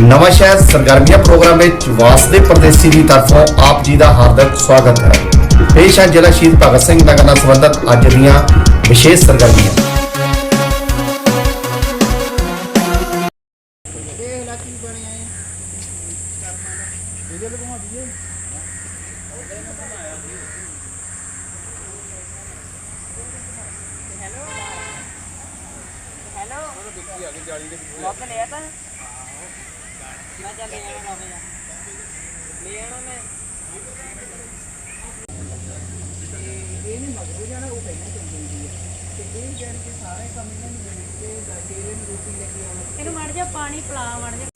ਨਵਾਂ ਸ਼ਹਿਰ ਸਰਗਰਮੀਆਂ ਪ੍ਰੋਗਰਾਮ ਵਿੱਚ ਵਾਸਦੇ ਪਰਦੇਸੀ ਦੀ ਤਰਫੋਂ ਆਪ ਜੀ ਦਾ ਹਾਰਦਿਕ ਸਵਾਗਤ ਹੈ। ਪੇਸ਼ ਹੈ ਜ਼ਿਲ੍ਹਾ ਸ਼ਹੀਦ ਭਗਤ ਸਿੰਘ ਨਗਰ ਨਾਲ ਸੰਬੰਧਿਤ ਅੱਜ ਦੀਆਂ ਵਿਸ਼ੇਸ਼ ਸਰਗਰਮੀਆਂ। ਇਹ ਇਲਾਕੀ ਬਣਿਆ ਹੈ ਇਹਦੇ ਲਗਵਾ ਦਈਏ ਹੈਲੋ ਮੁੱਕ ਲਿਆ ਤਾਂ। ਮੈਂ ਚੱਲ ਲੈ ਆਣਾ ਰੋਵੇ ਜਾ। ਲੈ ਆਣਾ ਮੈਂ। ਇਹ ਨਹੀਂ ਮਗਰੋਂ ਜਾਣਾ ਉਹ ਪਹਿਲਾਂ ਚੱਲ ਜਾਂਦੀ ਹੈ। ਤੇ ਇਹ ਜਾਣ ਕੇ ਸਾਰੇ ਕੰਮ ਇਹਨਾਂ ਨੂੰ ਮਿਲ ਕੇ ਤੇਰੇ ਨੂੰ ਰੋਟੀ ਲੈ ਕੇ ਆਉਣਾ। ਇਹਨੂੰ ਮੜ ਜਾ ਪਾਣੀ ਪਿਲਾ ਮੜ ਜਾ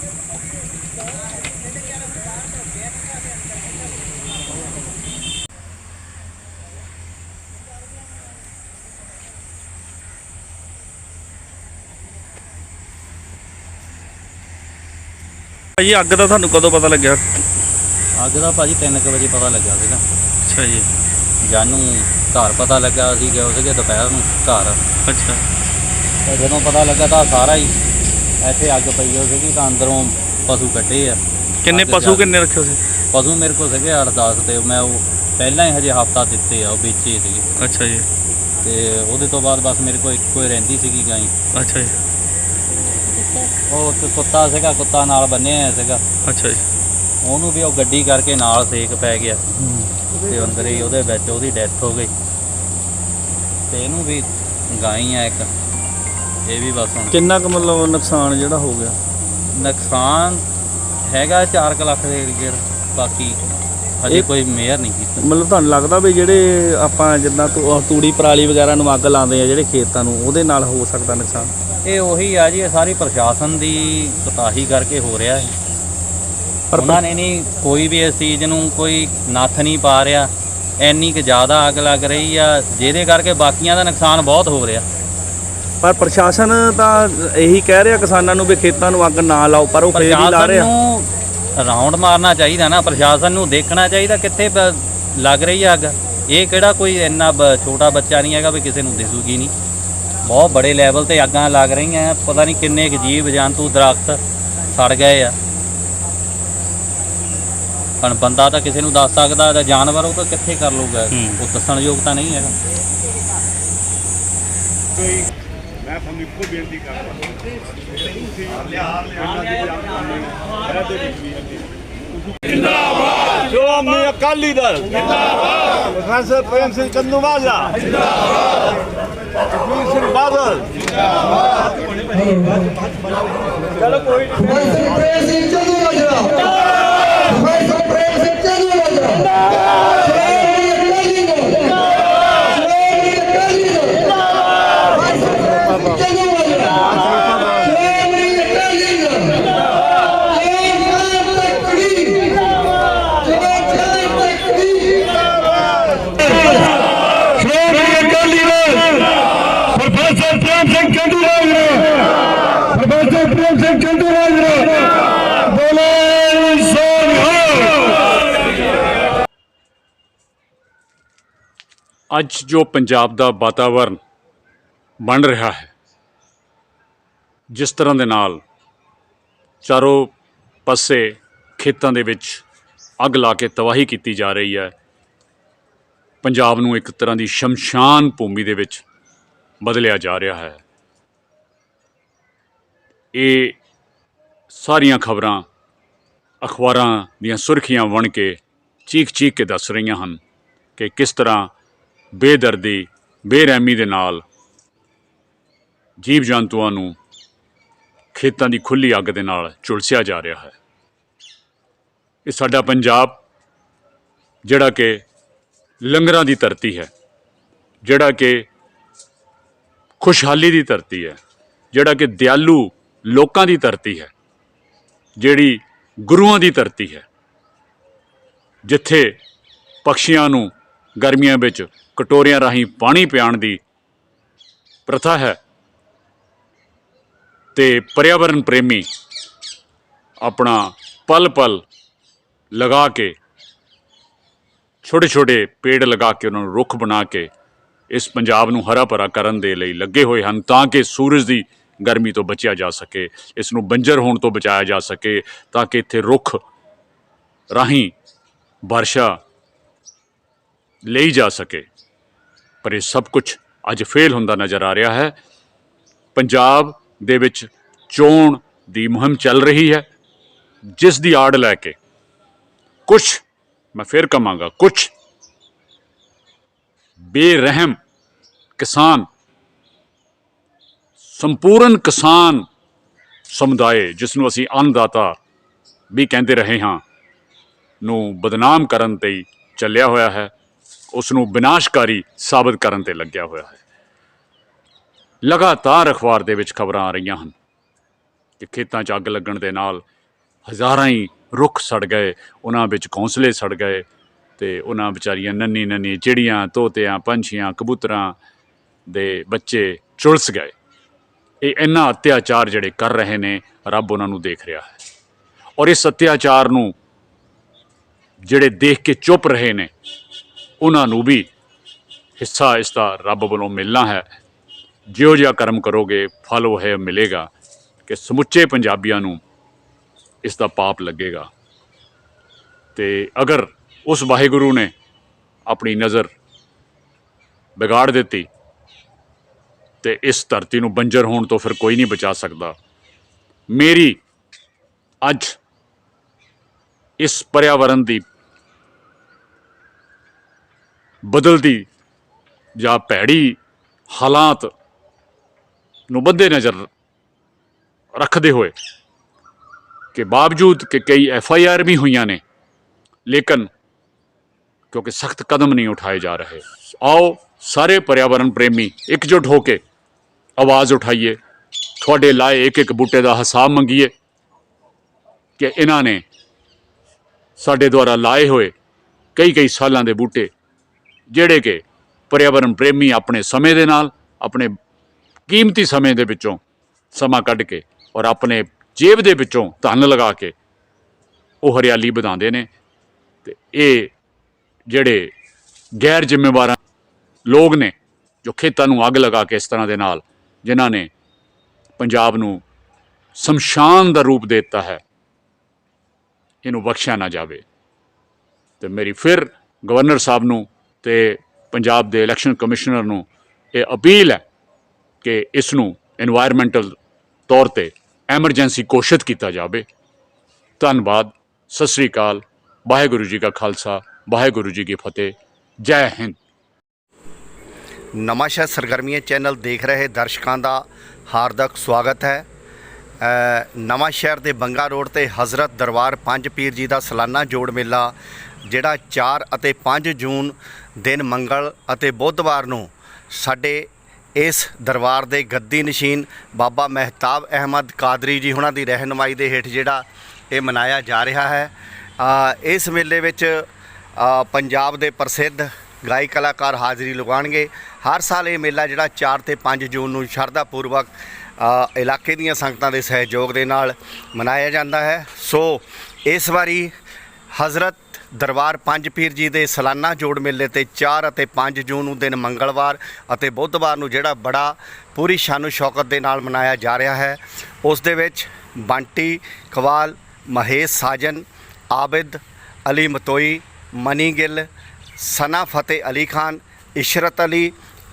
ਭਾਜੀ ਅੱਗ ਦਾ ਤੁਹਾਨੂੰ ਕਦੋਂ ਪਤਾ ਲੱਗਿਆ? ਅੱਗ ਦਾ ਭਾਜੀ 3 ਵਜੇ ਪਤਾ ਲੱਗਾ ਸੀਗਾ। ਅੱਛਾ ਜੀ। ਜਾਨੂੰ ਘਰ ਪਤਾ ਲੱਗਾ ਅਸੀਂ ਗਏ ਸੀਗੇ ਦੁਪਹਿਰ ਨੂੰ ਘਰ। ਅੱਛਾ। ਤੇ ਜਦੋਂ ਪਤਾ ਲੱਗਾ ਤਾਂ ਸਾਰਾ ਹੀ ਇੱਥੇ ਅੱਗ ਪਈ ਹੋ ਸੀਗੀ ਤਾਂ ਅੰਦਰੋਂ ਪਸ਼ੂ ਕੱਢੇ ਆ। ਕਿੰਨੇ ਅੱਗ ਪਸ਼ੂ ਜਾ- ਕਿੰਨੇ ਰੱਖੇ ਸੀ? ਪਸ਼ੂ ਮੇਰੇ ਕੋਲ ਸੀਗੇ 8-10 ਤੇ ਮੈਂ ਉਹ ਪਹਿਲਾਂ ਹੀ ਹਜੇ ਹਫਤਾ ਦਿੱਤੇ ਆ ਉਹ ਵੇਚੇ ਸੀਗੇ। ਅੱਛਾ ਜੀ। ਤੇ ਉਹਦੇ ਤੋਂ ਬਾਅਦ ਬਸ ਮੇਰੇ ਕੋਲ ਇੱਕੋ ਹੀ ਰਹਿੰਦੀ ਸੀਗੀ ਗਾਈ। ਅੱਛਾ ਜੀ। ਉਹ ਇੱਕ ਕੁੱਤਾ ਸੀਗਾ ਕੁੱਤਾ ਨਾਲ ਬੰਨਿਆ ਹੋਇਆ ਸੀਗਾ। ਅੱਛਾ ਜੀ। ਉਹਨੂੰ ਵੀ ਉਹ ਗੱਡੀ ਕਰਕੇ ਨਾਲ ਸੇਕ ਪੈ ਗਿਆ। ਤੇ ਅੰਦਰ ਹੀ ਉਹਦੇ ਵਿੱਚ ਉਹਦੀ ਡੈਥ ਹੋ ਗਈ। ਤੇ ਇਹਨੂੰ ਵੀ ਗਾਈ ਆ ਇੱਕ। ਇਹ ਵੀ ਬਸ ਹੁਣ ਕਿੰਨਾ ਕੁ ਮਤਲਬ ਨੁਕਸਾਨ ਜਿਹੜਾ ਹੋ ਗਿਆ? ਨੁਕਸਾਨ ਹੈਗਾ 4 ਲੱਖ ਦੇ ਏਰੀਏ ਬਾਕੀ ਹਜੇ ਕੋਈ ਮੇਅਰ ਨਹੀਂ ਕੀਤਾ। ਮਤਲਬ ਤੁਹਾਨੂੰ ਲੱਗਦਾ ਵੀ ਜਿਹੜੇ ਆਪਾਂ ਜਿੱਦਾਂ ਤੂੜੀ ਪਰਾਲੀ ਵਗੈਰਾ ਨੂੰ ਅੱਗ ਲਾਉਂਦੇ ਆ ਜਿਹੜੇ ਖੇਤਾਂ ਨੂੰ ਉਹਦੇ ਨਾਲ ਹੋ ਸਕਦਾ ਨੁਕਸਾਨ? ਇਹ ਉਹੀ ਆ ਜੀ ਇਹ ਸਾਰੀ ਪ੍ਰਸ਼ਾਸਨ ਦੀ ਕੋਤਾਹੀ ਕਰਕੇ ਹੋ ਰਿਹਾ ਹੈ। ਪਰ- ਉਹਨਾਂ ਨੇ ਨਹੀਂ ਕੋਈ ਵੀ ਇਸ ਚੀਜ਼ ਨੂੰ ਕੋਈ ਨੱਥ ਨਹੀਂ ਪਾ ਰਿਹਾ। ਇੰਨੀ ਕੁ ਜ਼ਿਆਦਾ ਅੱਗ ਲੱਗ ਰਹੀ ਆ ਜਿਹਦੇ ਕਰਕੇ ਬਾਕੀਆਂ ਦਾ ਨੁਕਸਾਨ ਬਹੁਤ ਹੋ ਰਿਹਾ। ਪਰ ਪ੍ਰਸ਼ਾਸਨ ਤਾਂ ਇਹੀ ਕਹਿ ਰਿਹਾ ਕਿਸਾਨਾਂ ਨੂੰ ਵੀ ਖੇਤਾਂ ਨੂੰ ਅੱਗ ਨਾ ਲਾਓ ਪਰ ਉਹ ਫੇਰ ਹੀ ਲਾ ਪ੍ਰਸ਼ਾਸਨ ਰਿਹਾ। ਨੂੰ ਰਾਉਂਡ ਮਾਰਨਾ ਚਾਹੀਦਾ ਨਾ ਪ੍ਰਸ਼ਾਸਨ ਨੂੰ ਦੇਖਣਾ ਚਾਹੀਦਾ ਕਿੱਥੇ ਲੱਗ ਰਹੀ ਆ ਅੱਗ। ਇਹ ਕਿਹੜਾ ਕੋਈ ਇੰਨਾ ਛੋਟਾ ਬੱਚਾ ਨਹੀਂ ਹੈਗਾ ਵੀ ਕਿਸੇ ਨੂੰ ਦਿਸੂਗੀ ਨਹੀਂ। ਬਹੁਤ ਬੜੇ ਲੈਵਲ ਤੇ ਅੱਗਾਂ ਲੱਗ ਰਹੀਆਂ ਪਤਾ ਨਹੀਂ ਕਿੰਨੇ ਕੁ ਜੀਵ ਜੰਤੂ ਦਰਖਤ ਸੜ ਗਏ ਆ। ਹੁਣ ਬੰਦਾ ਤਾਂ ਕਿਸੇ ਨੂੰ ਦੱਸ ਸਕਦਾ ਤੇ ਜਾਨਵਰ ਉਹ ਤਾਂ ਕਿੱਥੇ ਕਰ ਲਊਗਾ? ਹੂੰ। ਉਹ ਦੱਸਣ ਯੋਗ ਤਾਂ ਨਹੀਂ ਹੈਗਾ। ਮੈਂ ਤੁਹਾਨੂੰ ਇੱਕੋ ਬੇਨਤੀ ਕਰਦਾ ਸ਼੍ਰੋਮਣੀ ਅਕਾਲੀ ਦਲ। ਜਿੰਦਾਬਾਦ! ਪ੍ਰੋਫੈਸਰ ਪ੍ਰੇਮ ਸਿੰਘ ਚੰਦੂਮਾਜਰਾ ਜਿੰਦਾਬਾਦ! Jagvir Singh Badal professor Prem Singh Chandumajra professor Prem Singh Chandumajra Shiromani Akali Dal Shiromani Akali Dal professor Prem Singh Chandumajra Shiromani Akali Dal ਜੈ ਖਾਨ ਤੱਕੜੀ ਜੈ ਖਾਨ ਤੱਕੜੀ ਸ਼੍ਰੋਮਣੀ ਅਕਾਲੀ ਦਲ ਪ੍ਰੋਫੈਸਰ ਪ੍ਰੇਮ ਸਿੰਘ ਚੰਦੂਮਾਜਰਾ ਪ੍ਰੋਫੈਸਰ ਪ੍ਰੇਮ ਸਿੰਘ ਚੰਦੂਮਾਜਰਾ ਬੋਲੇ ਸੋਨਿਹਾਲ ਅੱਜ ਜੋ ਪੰਜਾਬ ਦਾ ਵਾਤਾਵਰਣ ਬਣ ਰਿਹਾ ਹੈ, ਜਿਸ ਤਰ੍ਹਾਂ ਦੇ ਨਾਲ ਚਾਰੋਂ ਪਾਸੇ ਖੇਤਾਂ ਦੇ ਵਿੱਚ ਅੱਗ ਲਾ ਕੇ ਤਬਾਹੀ ਕੀਤੀ ਜਾ ਰਹੀ ਹੈ, ਪੰਜਾਬ ਨੂੰ ਇੱਕ ਤਰ੍ਹਾਂ ਦੀ ਸ਼ਮਸ਼ਾਨ ਭੂਮੀ ਦੇ ਵਿੱਚ ਬਦਲਿਆ ਜਾ ਰਿਹਾ ਹੈ। ਇਹ ਸਾਰੀਆਂ ਖਬਰਾਂ, ਅਖਬਾਰਾਂ ਦੀਆਂ ਸੁਰਖੀਆਂ ਬਣ ਕੇ ਚੀਖ-ਚੀਖ ਕੇ ਦੱਸ ਰਹੀਆਂ ਹਨ ਕਿ ਕਿਸ ਤਰ੍ਹਾਂ ਬੇਦਰਦੀ, ਬੇਰਹਿਮੀ ਦੇ ਨਾਲ ਜੀਵ ਜੰਤੂਆਂ ਨੂੰ ਖੇਤਾਂ ਦੀ ਖੁੱਲੀ ਅੱਗ ਦੇ ਨਾਲ ਝੁਲਸਿਆ ਜਾ ਰਿਹਾ ਹੈ। ਇਹ ਸਾਡਾ ਪੰਜਾਬ, ਜਿਹੜਾ ਕਿ ਲੰਗਰਾਂ ਦੀ ਧਰਤੀ ਹੈ, ਜਿਹੜਾ ਕਿ ਖੁਸ਼ਹਾਲੀ ਦੀ ਧਰਤੀ ਹੈ, ਜਿਹੜਾ ਕਿ ਦਿਆਲੂ ਲੋਕਾਂ ਦੀ ਧਰਤੀ ਹੈ, ਜਿਹੜੀ ਗੁਰੂਆਂ ਦੀ ਧਰਤੀ ਹੈ, ਜਿੱਥੇ ਪਕਸ਼ੀਆਂ ਨੂੰ ਗਰਮੀਆਂ ਵਿੱਚ ਕਟੋਰੀਆਂ ਰਾਹੀਂ ਪਾਣੀ ਪਿਆਉਣ ਦੀ ਪ੍ਰਥਾ ਹੈ। ਤੇ ਪਰਿਆਵਰਨ ਪ੍ਰੇਮੀ ਆਪਣਾ ਪਲ ਪਲ ਲਗਾ ਕੇ ਛੋਟੇ ਛੋਟੇ ਪੇੜ ਲਗਾ ਕੇ ਉਹਨਾਂ ਨੂੰ ਰੁੱਖ ਬਣਾ ਕੇ ਇਸ ਪੰਜਾਬ ਨੂੰ ਹਰਾ ਭਰਾ ਕਰਨ ਦੇ ਲਈ ਲੱਗੇ ਹੋਏ ਹਨ ਤਾਂ ਕਿ ਸੂਰਜ ਦੀ ਗਰਮੀ ਤੋਂ ਬਚਿਆ ਜਾ ਸਕੇ, ਇਸ ਨੂੰ ਬੰਜਰ ਹੋਣ ਤੋਂ ਬਚਾਇਆ ਜਾ ਸਕੇ ਤਾਂ ਕਿ ਇੱਥੇ ਰੁੱਖ ਰਾਹੀਂ ਵਰਸ਼ਾ ਲਈ ਜਾ ਸਕੇ। ਪਰ ਇਹ ਸਭ ਕੁਝ ਅੱਜ ਫੇਲ ਹੁੰਦਾ ਨਜ਼ਰ ਆ ਰਿਹਾ ਹੈ। ਪੰਜਾਬ ਦੇ ਵਿੱਚ ਚੋਣ ਦੀ ਮੁਹਿੰਮ ਚੱਲ ਰਹੀ ਹੈ। ਜਿਸ ਦੀ ਆੜ ਲੈ ਕੇ ਕੁਝ ਮੈਂ ਫਿਰ ਕਮਾਂਗਾ ਕੁਝ ਬੇਰਹਿਮ ਕਿਸਾਨ, ਸੰਪੂਰਨ ਕਿਸਾਨ ਸਮੁਦਾਇ, ਜਿਸ ਨੂੰ ਅਸੀਂ ਅੰਨਦਾਤਾ ਵੀ ਕਹਿੰਦੇ ਰਹੇ ਹਾਂ, ਨੂੰ ਬਦਨਾਮ ਕਰਨ ਤੇ ਚੱਲਿਆ ਹੋਇਆ ਹੈ। ਉਸ ਨੂੰ ਵਿਨਾਸ਼ਕਾਰੀ ਸਾਬਤ ਕਰਨ ਤੇ ਲੱਗਿਆ ਹੋਇਆ ਹੈ। ਲਗਾਤਾਰ ਅਖਬਾਰ ਦੇ ਵਿੱਚ ਖਬਰਾਂ ਆ ਰਹੀਆਂ ਹਨ ਕਿ ਖੇਤਾਂ 'ਚ ਅੱਗ ਲੱਗਣ ਦੇ ਨਾਲ ਹਜ਼ਾਰਾਂ ਹੀ ਰੁੱਖ ਸੜ ਗਏ, ਉਹਨਾਂ ਵਿੱਚ ਘੋਂਸਲੇ ਸੜ ਗਏ ਤੇ ਉਹਨਾਂ ਵਿਚਾਰੀਆਂ ਨੰਨੀ ਨੰਨੀ ਚਿੜੀਆਂ, ਤੋਤਿਆਂ, ਪੰਛੀਆਂ, ਕਬੂਤਰਾਂ ਦੇ ਬੱਚੇ ਚੁਲਸ ਗਏ। ਇਹ ਇੰਨਾ ਅਤਿਆਚਾਰ ਜਿਹੜੇ ਕਰ ਰਹੇ ਨੇ, ਰੱਬ ਉਹਨਾਂ ਨੂੰ ਦੇਖ ਰਿਹਾ ਹੈ। ਔਰ ਇਸ ਅਤਿਆਚਾਰ ਨੂੰ ਜਿਹੜੇ ਦੇਖ ਕੇ ਚੁੱਪ ਰਹੇ ਨੇ ਉਹਨਾਂ ਨੂੰ ਵੀ ਹਿੱਸਾ ਇਸ ਦਾ ਰੱਬ ਵੱਲੋਂ ਮਿਲਣਾ ਹੈ। ਜਿਉ ਜਿਹਾ ਕਰਮ ਕਰੋਗੇ, ਫਲ ਉਹ ਹੈ ਮਿਲੇਗਾ ਕਿ ਸਮੁੱਚੇ ਪੰਜਾਬੀਆਂ ਨੂੰ ਇਸ ਦਾ ਪਾਪ ਲੱਗੇਗਾ। ਤੇ ਅਗਰ ਉਸ ਵਾਹਿਗੁਰੂ ਨੇ ਆਪਣੀ ਨਜ਼ਰ ਵਿਗਾੜ ਦਿੱਤੀ, ਤੇ ਇਸ ਧਰਤੀ ਨੂੰ ਬੰਜਰ ਹੋਣ ਤੋਂ ਫਿਰ ਕੋਈ ਨਹੀਂ ਬਚਾ ਸਕਦਾ। ਮੇਰੀ ਅੱਜ ਇਸ ਪਰਿਆਵਰਨ ਦੀ ਬਦਲਦੀ, ਜਾਂ ਭੈੜੀ ਹਾਲਾਤ ਨੂੰ ਬੰਦੇ ਨਜ਼ਰ ਰੱਖਦੇ ਹੋਏ ਕਿ ਬਾਵਜੂਦ ਕਿ ਕਈ ਐਫ ਆਈ ਆਰ ਵੀ ਹੋਈਆਂ ਨੇ, ਲੇਕਿਨ ਕਿਉਂਕਿ ਸਖਤ ਕਦਮ ਨਹੀਂ ਉਠਾਏ ਜਾ ਰਹੇ। ਆਓ ਸਾਰੇ ਪਰਿਆਵਰਣ ਪ੍ਰੇਮੀ ਇਕਜੁੱਟ ਹੋ ਕੇ ਆਵਾਜ਼ ਉਠਾਈਏ। ਤੁਹਾਡੇ ਲਾਏ ਇੱਕ ਇੱਕ ਬੂਟੇ ਦਾ ਹਿਸਾਬ ਮੰਗੀਏ ਕਿ ਇਹਨਾਂ ਨੇ ਸਾਡੇ ਦੁਆਰਾ ਲਾਏ ਹੋਏ ਕਈ ਕਈ ਸਾਲਾਂ ਦੇ ਬੂਟੇ ਜਿਹੜੇ ਕਿ ਪਰਿਆਵਰਣ ਪ੍ਰੇਮੀ ਆਪਣੇ ਸਮੇਂ ਦੇ ਨਾਲ, ਆਪਣੇ ਕੀਮਤੀ ਸਮੇਂ ਦੇ ਵਿੱਚੋਂ ਸਮਾਂ ਕੱਢ ਕੇ ਔਰ ਆਪਣੇ ਜੇਬ ਦੇ ਵਿੱਚੋਂ ਧਨ ਲਗਾ ਕੇ ਉਹ ਹਰਿਆਲੀ ਵਧਾਉਂਦੇ ਨੇ ਤੇ ਇਹ ਜਿਹੜੇ ਗੈਰ ਜ਼ਿੰਮੇਵਾਰਾਂ ਲੋਕ ਨੇ, ਜੋ ਖੇਤਾਂ ਨੂੰ ਅੱਗ ਲਗਾ ਕੇ ਇਸ ਤਰ੍ਹਾਂ ਦੇ ਨਾਲ, ਜਿਨ੍ਹਾਂ ਨੇ ਪੰਜਾਬ ਨੂੰ ਸ਼ਮਸ਼ਾਨ ਦਾ ਰੂਪ ਦੇ ਦਿੱਤਾ ਹੈ, ਇਹਨੂੰ ਬਖਸ਼ਿਆ ਨਾ ਜਾਵੇ। ਤੇ ਮੇਰੀ ਫਿਰ ਗਵਰਨਰ ਸਾਹਿਬ ਨੂੰ ਤੇ ਪੰਜਾਬ ਦੇ ਇਲੈਕਸ਼ਨ ਕਮਿਸ਼ਨਰ ਨੂੰ ਇਹ ਅਪੀਲ ਹੈ ਕਿ ਇਸ ਨੂੰ এনवायरमेंटਲ ਤੌਰ ਤੇ ਐਮਰਜੈਂਸੀ ਘੋਸ਼ਿਤ ਕੀਤਾ ਜਾਵੇ। ਧੰਨਵਾਦ। ਸਤਿ ਸ੍ਰੀ ਅਕਾਲ। ਵਾਹਿਗੁਰੂ ਜੀ ਕਾ ਖਾਲਸਾ। ਵਾਹਿਗੁਰੂ ਜੀ ਕੀ ਫਤਿਹ। ਜੈ ਹਿੰਦ। ਨਮਾਸ਼ਾ ਸਰਗਰਮੀਆਂ ਚੈਨਲ ਦੇਖ ਰਹੇ ਦਰਸ਼ਕਾਂ ਦਾ ਹਾਰਦਿਕ ਸਵਾਗਤ ਹੈ। ਅ, ਨਵਾਂਸ਼ਹਿਰ ਦੇ ਬੰਗਾ ਰੋਡ ਤੇ ਹਜ਼ਰਤ ਦਰਬਾਰ ਪੰਜ ਪੀਰ ਜੀ ਦਾ ਸਾਲਾਨਾ ਜੋੜ ਮੇਲਾ ਜਿਹੜਾ 4 ਅਤੇ 5 ਜੂਨ ਦਿਨ ਮੰਗਲ ਅਤੇ ਬੁੱਧਵਾਰ ਨੂੰ ਸਾਡੇ ਇਸ ਦਰਬਾਰ ਦੇ ਗੱਦੀ ਨਸ਼ੀਨ ਬਾਬਾ ਮਹਿਤਾਬ ਅਹਿਮਦ ਕਾਦਰੀ ਜੀ ਉਹਨਾਂ ਦੀ ਰਹਿਨਮਾਈ ਦੇ ਹੇਠ ਜਿਹੜਾ ਇਹ ਮਨਾਇਆ ਜਾ ਰਿਹਾ ਹੈ। ਇਸ ਮੇਲੇ ਵਿੱਚ ਪੰਜਾਬ ਦੇ ਪ੍ਰਸਿੱਧ ਗਾਇਕ ਕਲਾਕਾਰ ਹਾਜ਼ਰੀ ਲਗਾਉਣਗੇ। ਹਰ ਸਾਲ ਇਹ ਮੇਲਾ ਜਿਹੜਾ 4 ਤੇ 5 ਜੂਨ ਨੂੰ ਸ਼ਰਧਾ ਪੂਰਵਕ ਇਲਾਕੇ ਦੀਆਂ ਸੰਗਤਾਂ ਦੇ ਸਹਿਯੋਗ ਦੇ ਨਾਲ ਮਨਾਇਆ ਜਾਂਦਾ ਹੈ। ਸੋ ਇਸ ਵਾਰੀ ਹਜ਼ਰਤ ਦਰਬਾਰ ਪੰਜ ਪੀਰ ਜੀ ਦੇ ਸਾਲਾਨਾ ਜੋੜ ਮੇਲੇ ਤੇ 4 ਅਤੇ 5 ਜੂਨ ਨੂੰ ਦਿਨ ਮੰਗਲਵਾਰ ਅਤੇ ਬੁੱਧਵਾਰ ਨੂੰ ਜਿਹੜਾ ਬੜਾ ਪੂਰੀ ਸ਼ਾਨੋ ਸ਼ੌਕਤ ਦੇ ਨਾਲ ਮਨਾਇਆ ਜਾ ਰਿਹਾ ਹੈ। ਉਸ ਦੇ ਵਿੱਚ ਬੰਟੀ, ਕਵਾਲ, ਮਹੇਸ਼ ਸਾਜਨ, ਆਬਿਦ, ਅਲੀ ਮਤੋਈ, ਮਨੀ ਗਿੱਲ, ਸਨਾ ਫਤਿਹ ਅਲੀ ਖਾਨ, ਇਸ਼ਰਤ ਅਲੀ,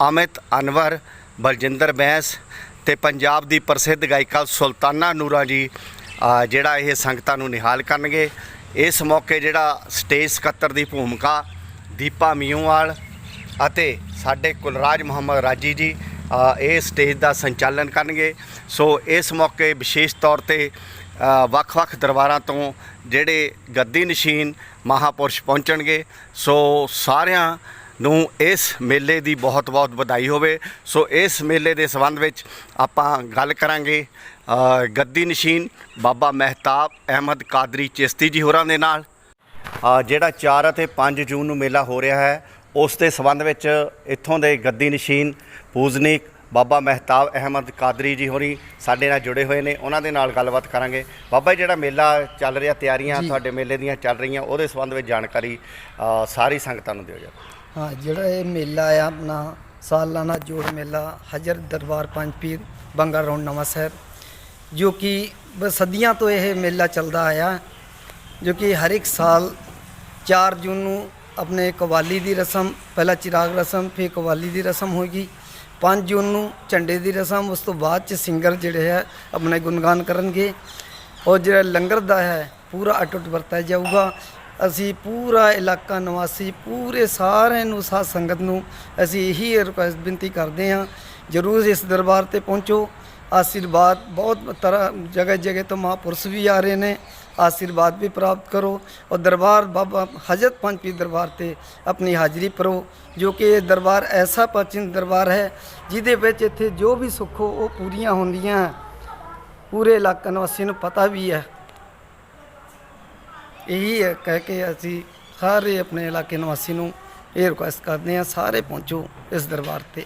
ਅਮਿਤ ਅਨਵਰ, ਬਲਜਿੰਦਰ ਬੈਂਸ ਤੇ ਪੰਜਾਬ ਦੀ ਪ੍ਰਸਿੱਧ ਗਾਇਕਾ ਸੁਲਤਾਨਾ ਨੂਰਾ ਜੀ ਜਿਹੜਾ ਇਹ ਸੰਗਤਾਂ ਨੂੰ ਨਿਹਾਲ ਕਰਨਗੇ। ਇਸ ਮੌਕੇ ਜਿਹੜਾ ਸਟੇਜ ਸਕੱਤਰ ਦੀ ਭੂਮਿਕਾ ਦੀਪਾ ਮੀਓਵਾਲ ਅਤੇ ਸਾਡੇ ਕੁਲਰਾਜ ਮੁਹੰਮਦ ਰਾਜੀ ਜੀ ਇਹ ਸਟੇਜ ਦਾ ਸੰਚਾਲਨ ਕਰਨਗੇ। ਸੋ ਇਸ ਮੌਕੇ ਵਿਸ਼ੇਸ਼ ਤੌਰ ਤੇ ਵੱਖ-ਵੱਖ ਦਰਬਾਰਾਂ ਤੋਂ ਜਿਹੜੇ ਗੱਦੀ ਨਸ਼ੀਨ ਮਹਾਪੁਰਸ਼ ਪਹੁੰਚਣਗੇ। ਸੋ ਸਾਰਿਆਂ ਨੂੰ ਇਸ ਮੇਲੇ ਦੀ ਬਹੁਤ-ਬਹੁਤ ਵਧਾਈ ਹੋਵੇ। ਸੋ ਇਸ ਮੇਲੇ ਦੇ ਸੰਬੰਧ ਵਿੱਚ ਆਪਾਂ ਗੱਲ ਕਰਾਂਗੇ ਗੱਦੀ ਨਸ਼ੀਨ ਬਾਬਾ ਮਹਿਤਾਬ ਅਹਿਮਦ ਕਾਦਰੀ ਚਿਸ਼ਤੀ ਜੀ ਹੋਰਾਂ ਦੇ ਨਾਲ। ਜਿਹੜਾ 4 ਅਤੇ 5 ਜੂਨ ਨੂੰ ਮੇਲਾ ਹੋ ਰਿਹਾ ਹੈ ਉਸ ਦੇ ਸੰਬੰਧ ਵਿੱਚ ਇੱਥੋਂ ਦੇ ਗੱਦੀ ਨਸ਼ੀਨ ਪੂਜਨੀਕ ਬਾਬਾ ਮਹਿਤਾਬ ਅਹਿਮਦ ਕਾਦਰੀ ਜੀ ਹੋਰੀ ਸਾਡੇ ਨਾਲ ਜੁੜੇ ਹੋਏ ਨੇ। ਉਹਨਾਂ ਦੇ ਨਾਲ ਗੱਲਬਾਤ ਕਰਾਂਗੇ। ਬਾਬਾ ਜੀ, ਜਿਹੜਾ ਮੇਲਾ ਚੱਲ ਰਿਹਾ ਤਿਆਰੀਆਂ ਤੁਹਾਡੇ ਮੇਲੇ ਦੀਆਂ ਚੱਲ ਰਹੀਆਂ ਉਹਦੇ ਸੰਬੰਧ ਵਿੱਚ ਜਾਣਕਾਰੀ ਸਾਰੀ ਸੰਗਤਾਂ ਨੂੰ ਦਿਓ ਜੀ। ਹਾਂ, ਜਿਹੜਾ ਇਹ ਮੇਲਾ ਆ, ਆਪਣਾ ਸਾਲਾਨਾ ਜੋੜ ਮੇਲਾ, ਹਜਰ ਦਰਬਾਰ ਪੰਜ ਪੀਰ ਬੰਗਾ ਰੌਂਡ ਨਵਾਂ ਸਾਹਿਬ, ਜੋ ਕਿ ਸਦੀਆਂ ਤੋਂ ਇਹ ਮੇਲਾ ਚੱਲਦਾ ਆਇਆ, ਜੋ ਕਿ ਹਰ ਇੱਕ ਸਾਲ 4 ਜੂਨ ਨੂੰ ਆਪਣੇ ਕਵਾਲੀ ਦੀ ਰਸਮ, ਪਹਿਲਾਂ ਚਿਰਾਗ ਰਸਮ, ਫਿਰ ਕਵਾਲੀ ਦੀ ਰਸਮ ਹੋਏਗੀ। 5 ਜੂਨ ਨੂੰ ਝੰਡੇ ਦੀ ਰਸਮ, ਉਸ ਤੋਂ ਬਾਅਦ ਚ ਸਿੰਗਰ ਜਿਹੜੇ ਹੈ ਆਪਣੇ ਗੁਣਗਾਨ ਕਰਨਗੇ। ਔਰ ਜਿਹੜਾ ਲੰਗਰ ਦਾ ਹੈ, ਪੂਰਾ ਅਟੁੱਟ ਵਰਤਿਆ ਜਾਊਗਾ। ਅਸੀਂ ਪੂਰਾ ਇਲਾਕਾ ਨਿਵਾਸੀ, ਪੂਰੇ ਸਾਰਿਆਂ ਨੂੰ, ਸਾਧ ਸੰਗਤ ਨੂੰ ਅਸੀਂ ਇਹੀ ਰਿਕੁਐਸਟ ਬੇਨਤੀ ਕਰਦੇ ਹਾਂ, ਜਰੂਰ ਇਸ ਦਰਬਾਰ ਤੇ ਪਹੁੰਚੋ। ਆਸ਼ੀਰਵਾਦ ਬਹੁਤ ਤਰ੍ਹਾਂ ਜਗ੍ਹਾ ਜਗ੍ਹਾ ਤੋਂ ਮਹਾਂਪੁਰਸ਼ ਵੀ ਆ ਰਹੇ ਨੇ। ਆਸ਼ੀਰਵਾਦ ਵੀ ਪ੍ਰਾਪਤ ਕਰੋ। ਔਰ ਦਰਬਾਰ ਬਾਬਾ ਹਜ਼ਰਤ ਪੰਜ ਦਰਬਾਰ ਤੇ ਆਪਣੀ ਹਾਜ਼ਰੀ ਭਰੋ, ਜੋ ਕਿ ਇਹ ਦਰਬਾਰ ਐਸਾ ਪ੍ਰਾਚੀਨ ਦਰਬਾਰ ਹੈ, ਜਿਹਦੇ ਵਿੱਚ ਇੱਥੇ ਜੋ ਵੀ ਸੁੱਖੋ ਉਹ ਪੂਰੀਆਂ ਹੁੰਦੀਆਂ। ਪੂਰੇ ਇਲਾਕਾ ਨਿਵਾਸੀ ਨੂੰ ਪਤਾ ਵੀ ਹੈ। ਇਹੀ ਹੈ ਕਹਿ ਕੇ ਅਸੀਂ ਸਾਰੇ ਆਪਣੇ ਇਲਾਕੇ ਨਿਵਾਸੀ ਨੂੰ ਇਹ ਰਿਕੁਐਸਟ ਕਰਦੇ ਹਾਂ, ਸਾਰੇ ਪਹੁੰਚੋ ਇਸ ਦਰਬਾਰ ਤੇ।